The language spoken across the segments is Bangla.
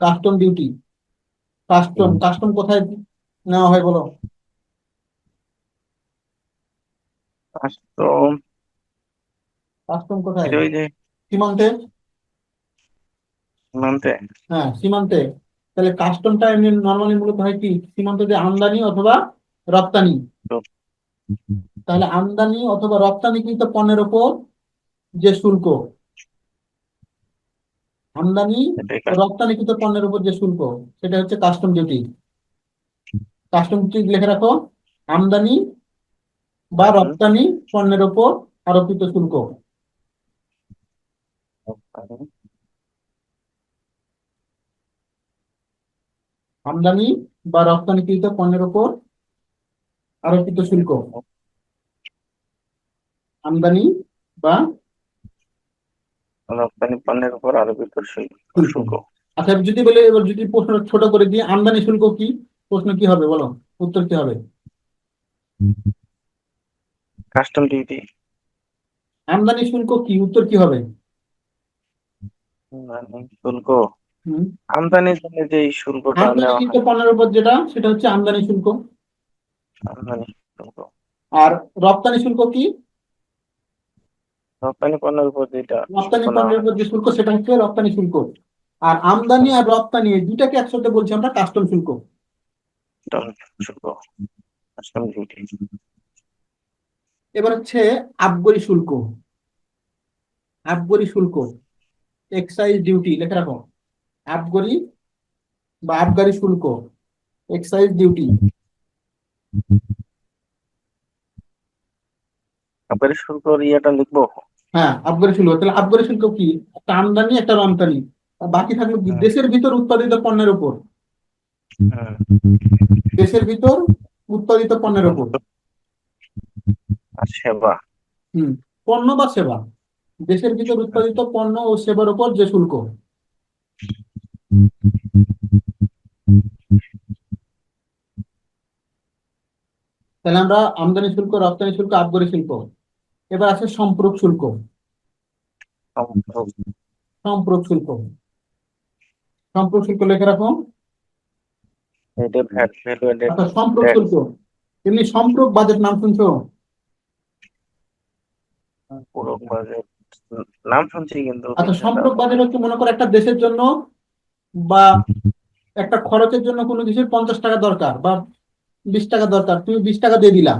কাস্টম ডিউটি কাস্টম কাস্টম কোথায় নেওয়া হয় বলো? কাস্টম কাস্টম কোথায়? সীমান্তে সীমান্তে হ্যাঁ সীমান্তে তাহলে কাস্টমটা এমনি নর্মালি মূলত হয় কি? সীমান্ত দিয়ে আমদানি অথবা রপ্তানি। তাহলে আমদানি অথবা রপ্তানিকৃত পণ্যের ওপর যে শুল্ক আমদানি রপ্তানিকৃত পণ্যের উপর যে শুল্ক সেটা হচ্ছে কাস্টম ডিউটি কাস্টম ডিউটি লিখে রাখো আমদানি বা রপ্তানি পণ্যের উপর আরোপিত শুল্ক। আমদানি বা রপ্তানিকৃত পণ্যের উপর আরোপিত শুল্ক। আমদানি বা রপ্তানি পণ্যের উপর আরোপিত শুল্ক শুল্ক। শুল্ক আচ্ছা যদি বলে এবার যদি প্রশ্ন ছোট করে দিই আমদানি শুল্ক কি? প্রশ্ন কি হবে বলো? উত্তর কি হবে? কাস্টম ডিউটি আমদানি শুল্ক কি? উত্তর কি হবে? শুল্ক। হুম। আমদানির জন্য যে হয়। পণ্যের উপর যেটা সেটা হচ্ছে আমদানি শুল্ক। আমদানি শুল্ক। আর রপ্তানি শুল্ক কি? রপ্তানি পণ্যের উপর যেটা রপ্তানি শুল্ক পণ্যের উপর যে শুল্ক সেটা হচ্ছে রপ্তানি শুল্ক। আর আমদানি আর রপ্তানি এই দুটাকে একসাথে বলছি আমরা কাস্টম শুল্ক। শুল্ক কাস্টম ডিউটি এবার হচ্ছে আবগরি শুল্ক। আবগারি শুল্ক এক্সাইজ ডিউটি লিখে রাখো। আবগারি বা আবগারি শুল্ক এক্সাইজ ডিউটি আবার শুল্কর ইয়েটা লিখব? হ্যাঁ আবগারি শুল্ক তাহলে আবগারি শুল্ক কি? একটা আমদানি একটা রমদানি বাকি থাকল কি? দেশের ভিতর উৎপাদিত পণ্যের উপর। দেশের ভিতর উৎপাদিত পণ্যের উপর। সেবা। হুম পণ্য বা সেবা। দেশের ভিতর উৎপাদিত পণ্য ও সেবার উপর যে শুল্ক। তাহলে আমরা আমদানি শুল্ক রপ্তানি শুল্ক আবগারি শুল্ক এবার আছে সম্পর্ক শুল্ক। সম্পর্ক, শুল্ক। সম্পর্ক শুল্ক লিখে রাখো এটা ভ্যাট ভ্যালু এডেড আচ্ছা সম্পর্ক শুল্ক। এমনি সম্পর্ক বাজেট নাম শুনছো? নাম শুনছি কিন্তু। আচ্ছা সম্পর্ক বাজেট হচ্ছে মনে করো একটা দেশের জন্য বা একটা খরচের জন্য কোনো কিছুর পঞ্চাশ টাকা দরকার বা বিশ টাকা দরকার। তুমি বিশ টাকা দিয়ে দিলা।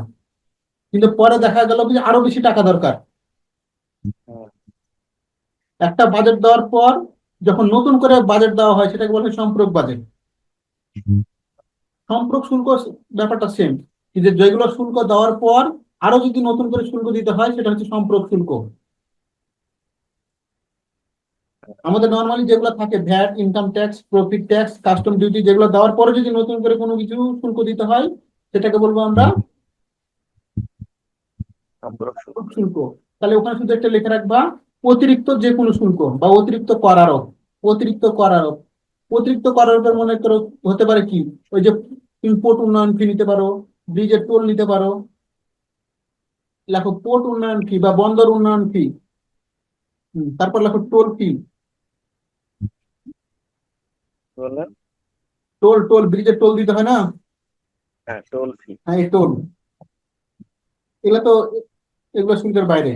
কিন্তু পরে দেখা গেল যে আরও বেশি টাকা দরকার। একটা বাজেট দেওয়ার পর যখন নতুন করে বাজেট দেওয়া হয়, সেটাকে বলে সম্পর্ক বাজেট সম্পর্ক শুল্ক ব্যাপারটা সেম যে যেগুলো শুল্ক দেওয়ার পর আরও যদি নতুন করে শুল্ক দিতে হয়, সেটা হচ্ছে সম্পর্ক শুল্ক। আমাদের নর্মালি যেগুলো থাকে VAT income tax profit tax custom duty যেগুলো দেওয়ার পরে যদি নতুন করে কোনো কিছু শুল্ক দিতে হয়, সেটাকে বলব আমরা শুল্ক। তাহলে ওখানে শুধু একটা লিখে রাখবা অতিরিক্ত যে কোনো শুল্ক বা অতিরিক্ত কর আরোপ অতিরিক্ত কর আরোপ। অতিরিক্ত কর আরোপের মনে করো হতে পারে কি? ওই যে তুমি পোর্ট উন্নয়ন ফি নিতে পারো ব্রিজের টোল নিতে পারো। লেখো পোর্ট উন্নয়ন ফি বা বন্দর উন্নয়ন ফি তারপর লেখো টোল ফি টোল টোল ব্রিজের টোল দিতে হয় না? হ্যাঁ টোল ফি হ্যাঁ টোল এগুলো তো এগুলো শুল্কের বাইরে।